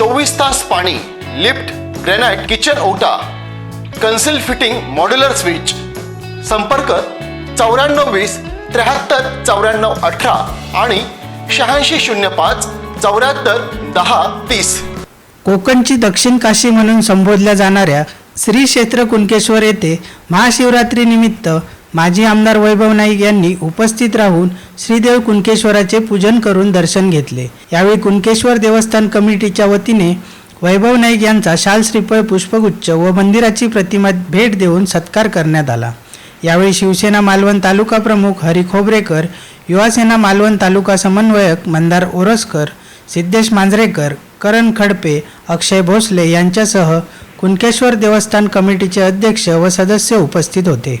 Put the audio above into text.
चोवीस तास पाणी लिफ्ट ग्रेनाइट किचन ओटा कन्सिल फिटिंग मॉड्युलर स्विच. संपर्क चौऱ्याण्णव वीस त्र्याहत्तर चौऱ्याण्णव अठरा आणि शहाऐंशी शून्य पाच चौऱ्याहत्तर दहा तीस. कोकणची दक्षिण काशी म्हणून संबोधल्या जाणाऱ्या श्री क्षेत्र कुणकेश्वर येथे महाशिवरात्रीनिमित्त माजी आमदार वैभव नाईक यांनी उपस्थित राहून श्रीदेव कुणकेश्वराचे पूजन करून दर्शन घेतले. यावेळी कुणकेश्वर देवस्थान कमिटीच्या वतीने वैभव नाईक यांचा शाल श्रीफळ पुष्पगुच्छ व मंदिराची प्रतिमा भेट देऊन सत्कार करण्यात आला. यावेळी शिवसेना मालवण तालुका प्रमुख हरी खोबरेकर युवासेना मालवण तालुका समन्वयक मंदार ओरसकर सिद्धेश मांजरेकर करण खडपे अक्षय भोसले यांच्यासह कुणकेश्वर देवस्थान कमिटीचे अध्यक्ष व सदस्य उपस्थित होते.